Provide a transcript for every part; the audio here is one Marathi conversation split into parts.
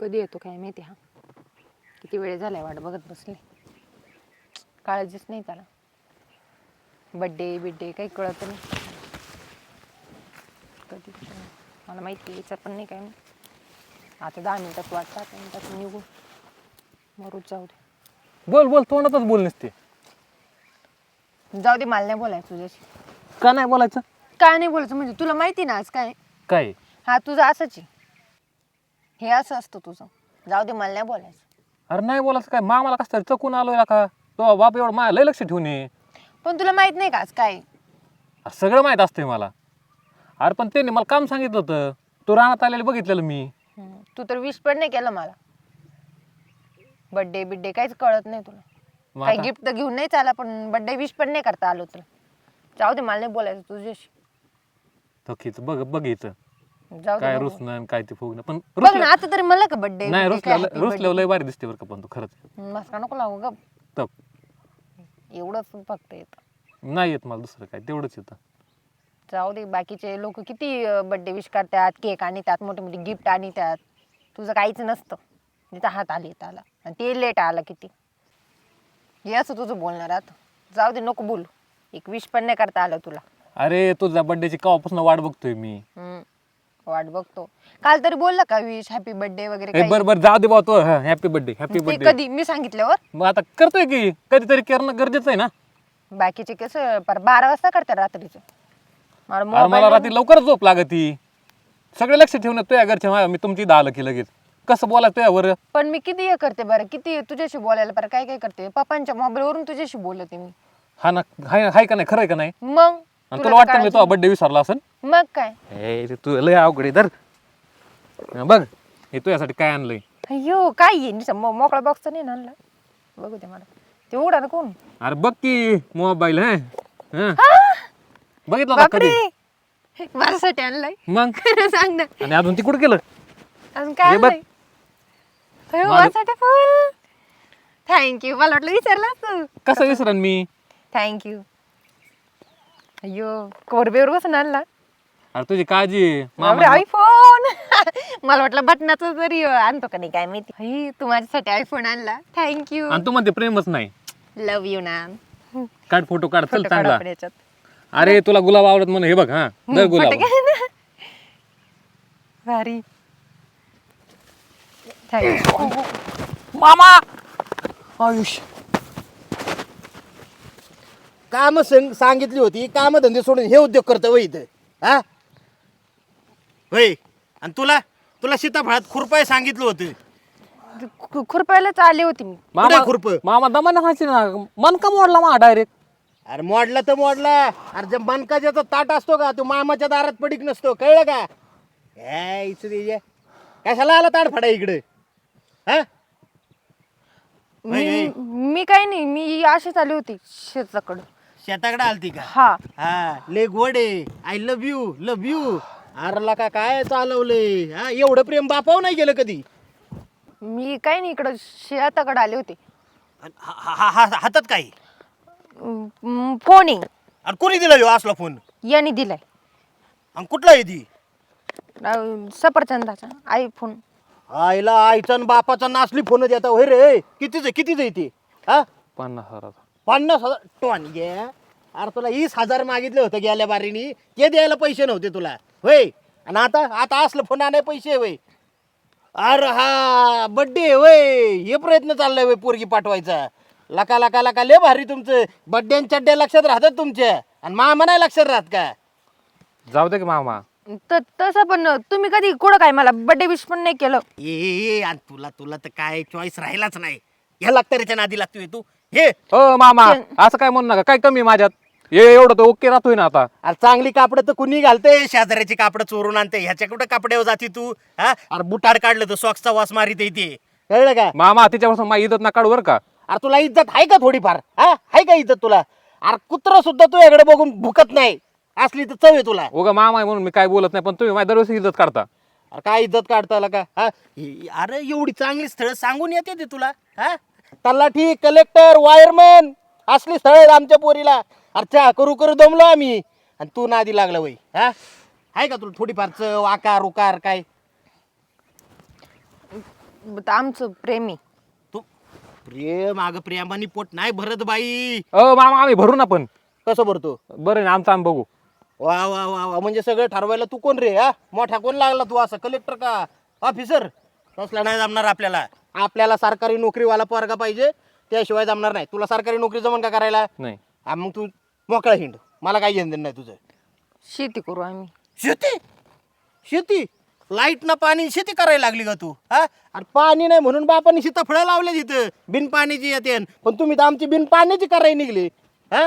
कधी येतो काय माहिती हा. किती वेळ झालाय वाट बघत बसले. काळजीच नाही त्याला. बड्डे बिड्डे काही कळत नाही. कधी मला माहिती यायचं पण नाही काय आता दहा मिनिटात वाट पाच मिनिटात निघू. मरूच जाऊ दे. बोल बोल तोंडातच बोल नसते. जाऊ दे मला नाही बोलायचं तुझ्याशी. का नाही बोलायचं? काय नाही बोलायचं? म्हणजे तुला माहिती ना आज काय? काय? हा तुझं असंच आहे. हे असं असतं तुझं. जाऊ दे मला नाही बोलायचं. अरे नाही बोलायचं काय? मामाला कसं तरी चकून आलोय का? तो बाप एवढं माझ्या लय लक्ष ठेवून ये. पण तुला माहीत नाही का आज काय? आहे? सगळं माहीत असतंय मला. अरे पण त्यांनी मला काम सांगितलं होतं. तू रानात आलेलं बघितलेलं मी. हम्म. तू तर विश पण नाही केलं मला. बड्डे बिड्डे काहीच कळत नाही तुला. मग काही आता- गिफ्ट तर घेऊन नाही चाला पण बड्डे विश पण नाही करता आलो तुला. जाऊ दे मला नाही बोलायचं तुझ्याशी. थकीच बघ बघितलं जाऊ दे काय नको. रुसणं काय ते फुगणं. पण बघ ना रुसलं आता तरी मला का बड्डे नाही रुसलं रुसल्यावर लय भारी दिसते बरं का पण तू खरंच. मस्का नको लागू ग. तप एवढंच फक्त येतं. नाही येत मला दुसरं काय तेवढंच येतं. जाऊ दे बाकीचे लोक किती बड्डे विश करतात केक आणि त्यात मोठे मोठे गिफ्ट आणि त्यात तुझं काहीच नसतं. तिचा हात आले आला आणि ते लेट आला किती. हे असं तुझं बोलणार आता. जाऊ दे नको बोलू. एक विश पण नाही करता आलं तुला. अरे तुझ्या बड्डेची कवापासून वाट बघतोय मी? हम्म. वाट बघतो. काल तरी बोलला का विश हॅपी बर्थडे वगैरे काही? बरं बरं जाऊ दे भाऊ तो हॅपी बर्थडे हॅपी ते बर्थडे कधी मी सांगितल्यावर? मग आता करतोय की कधीतरी करणं गरजेचं आहे ना? बाकीचे कसं पर बारा वाजता करतात रात्रीचं. मला अरे मला मोबाईल रात्री लवकर झोप लागती. सगळे लक्ष ठेवून तुझ्या घरच्या मा- मी तुमची इथं आलं की लगेच. कसं बोला तुझ्यावर पण मी किती हे करते बरं किती तुझ्याशी बोलायला बरं काय काय करते? पप्पांच्या मोबाईल वरून तुझ्याशी बोलते मी. हा ना हाय हाय का नाही? खरंय का नाही? मग? आणि तुला वाटतं मी तुझा बड्डे विसरला असेल? मग काय? ए ते तू लय अवघड धर. हा, बघ हे तुझ्यासाठी काय आणलंय? अयो काय मो- मोकळा बॉक्स नाही ना आणला? बघू दे मला. ते उघडा ना कोण? अरे बघ की मोबाईल हा. हा. बघितलं का बापरे! कधी माझ्यासाठी आणलाय. मग? खरं सांग ना. आणि अजून ती कुठं गेलं? अजून काय हे बघ. आणलंय? अयो, माझं- माझ्यासाठी फुल थँक्यू मला वाटलं विचारलं तू. कसं विसरन मी? थँक्यू अयो कोरबेवर बसून आणला. अरे तुझी काळजी. बापरे मामा आयफोन मला वाटलं बटनाचं तरी आणतो का नाही काय माहिती. आई, तू माझ्यासाठी आयफोन आणला. थँक्यू आणि तू म्हणते प्रेमच नाही. लव यू ना. काढ फोटो काढ चल फोटो चांगला. आपण याच्यात. अरे तुला गुलाब आवडत म्हणून हे बघ हा दर हम्म, गुलाब. भारी. मामा! आयुष काम सांगितली होती काम धंदे सोडून हे उद्योग करतो वय इथं. हा? होय. आणि तुला तुला सीताफळात खुरपाय सांगितलं होतं. खुरपायलाच आले होती मी. मामा खुरप? मामा दमाने हाची ना? मन का मोडला मा डायरेक्ट? अरे मोडला तर मोडला. अरे जे मनकाच्याचा ताट असतो का तो मामाच्या दारात पडीक नसतो कळलं का? ते. कशाला आला ताट फाडा इकडे? हा? मी मी काही नाही मी अशीच आली होती शेताकडं. शेताकडे आलती का? हा. हा ले गोडे I love you love you अरे का काय चालवलंय? हा एवढं प्रेम बापाव नाही गेलं कधी? मी काही नाही इकडं शेताकडं आले होते. हा- हा- हा- हातात काय? फोन आहे. अरे कोणी दिला ह्यो असला फोन? यांनी दिलाय. आणि कुठला आहे ती? अं, सफरचंदाचा आयफोन आईला आईचा आणि बापाचा नासली फोन देता होय रे. कितीच आहे कितीच आहे ती? हा? पन्नास हजाराचा. पन्नास हजार. टोन घे अरे तुला वीस हजार मागितले होते गेल्या बारीनी. ते द्यायला पैसे नव्हते तुला. होय. आणि आता आता असलं फोन आणाय पैसे होय. अरे हा बड्डे होय. हे प्रयत्न चाललाय होय पोरगी पाठवायचा. लका लका लका लय भारी तुमचं. बड्डे चड्ड्या लक्षात राहतात तुमच्या. आणि मामा नाही लक्षात राहत का? जाऊ दे की मामा. तर तसं पण तुम्ही कधी कुठं काय मला बर्थडे विश पण नाही केलं. ए, आणि तुला तुला तर काय चॉईस राहिलाच नाही. ह्या लागतं नादी लागतोय तू. हे. हो मामा. असं काय म्हणू नका. काय कमी आहे माझ्यात? हे एवढं तर ओके राहतोय ना आता. अरे चांगली कापडं तर कुणी घालते शेजाऱ्याची कापडं चोरून आणते. ह्याच्या कुठं कपड्यावर जाती तू? हा? अरे बुटाड काढलं तर सॉक्सचा वास मारित येते. कळलं का? मामा तिच्यापासून माझी इज्जत ना काढू बरं का? अरे तुला इज्जत आहे का थोडीफार? हा? आहे का इज्जत तुला? अरे कुत्र सुद्धा तुझ्याकडे बघून भुकत नाही. असली तर चव आहे तुला. उगा मामा आहे म्हणून मी काय बोलत नाही पण तुम्ही माझ्या दरवर्षी इज्जत काढता. अरे काय इज्जत काढता आला का? हा? इ- अरे एवढी चांगली स्थळ सांगून येते ते तुला. हा? तलाठी कलेक्टर वायरमॅन असली स्थळ आहेत आमच्या पोरीला. अरे चहा करू करू दमलो आम्ही. आणि तू नादी लागला वय. हा? आहे का तुला थोडीफार चव आकार उकार काय? आमचं प्रेमी तू प्रेम अगं प्रेमानी पोट नाही भरत बाई. अ मामा आम्ही भरू ना पण. कसं भरतो? बरं ना आमचं आम्ही बघू. वा वा वा वा. म्हणजे सगळं ठरवायला तू कोण रे हा? मोठा कोण लागला तू असं? कलेक्टर का? ऑफिसर तसला नाही जमणार आपल्याला. आपल्याला सरकारी नोकरीवाला पोरगा पाहिजे त्याशिवाय जमणार नाही. तुला सरकारी नोकरी जमन का करायला? नाही. मग तू मोकळा हिंड. मला काही घेणं नाही तुझं. शेती करू आम्ही. शेती? शेती? लाइट ना पाणी शेती करायला लागली का तू हा? अरे पाणी नाही म्हणून बापाने सीताफळं लावले तिथं बिन पाण्याची येते पण तुम्ही तर आमची बिन पाण्याची करायला निघली हा?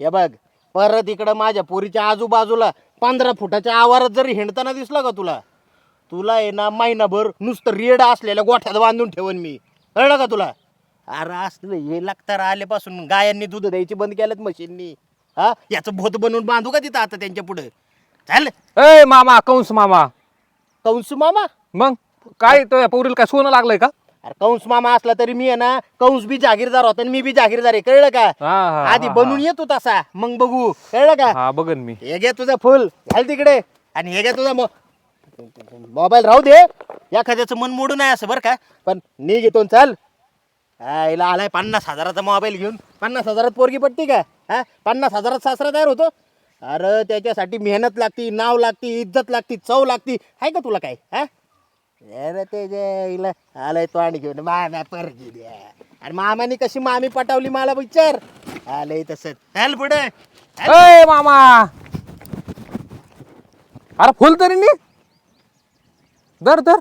हे बघ परत इकडं माझ्या पोरीच्या आजूबाजूला पंधरा फुटाच्या आवारात जरी हिंडताना दिसला का तुला तुला आहे ना महिनाभर नुसतं रेड असलेल्या गोठ्यात बांधून ठेवन मी. कळलं का तुला? अरे असलं हे लागतं आल्यापासून गायांनी दूध द्यायची बंद केल्यात मशीननी. हा? याचं भोत बनवून बांधू का तिथं आता त्यांच्या पुढे? चाल. ए मामा कंस मामा. कंस मामा? मग? काय तो पौरील काय सोनं लागलंय का? अरे कंस मामा असला तरी मी आहे ना कंस बी जागीरदार होता आणि मी बी जागीरदार आहे कळलं का? हा, आधी हा, बनून येतो तसा मग बघू कळलं का? हा बघन मी. हे घे तुझं फुल घाल तिकडे. आणि हे घे तुझा मोबाईल राहू दे. एखाद्याचं मन मोडून नाही असं बरं का? पण नी घेतो चल. हा, हिला आलाय पन्नास हजाराचा मोबाईल घेऊन. पन्नास हजारात पोरगी पडती का? हा? पन्नास हजारात सासरा तयार होतो? अरे त्याच्यासाठी मेहनत लागती नाव लागती इज्जत लागती चव लागती. आहे का तुला काय? हा? अरे ते जे इला आलंय तो आणि घेऊन. मामा पर द्या. आणि मामाने कशी मामी पटावली मला विचार. आलंय तसंच. हॅल पुढे. चल. मामा. अरे फुल तरी नी. धर धर.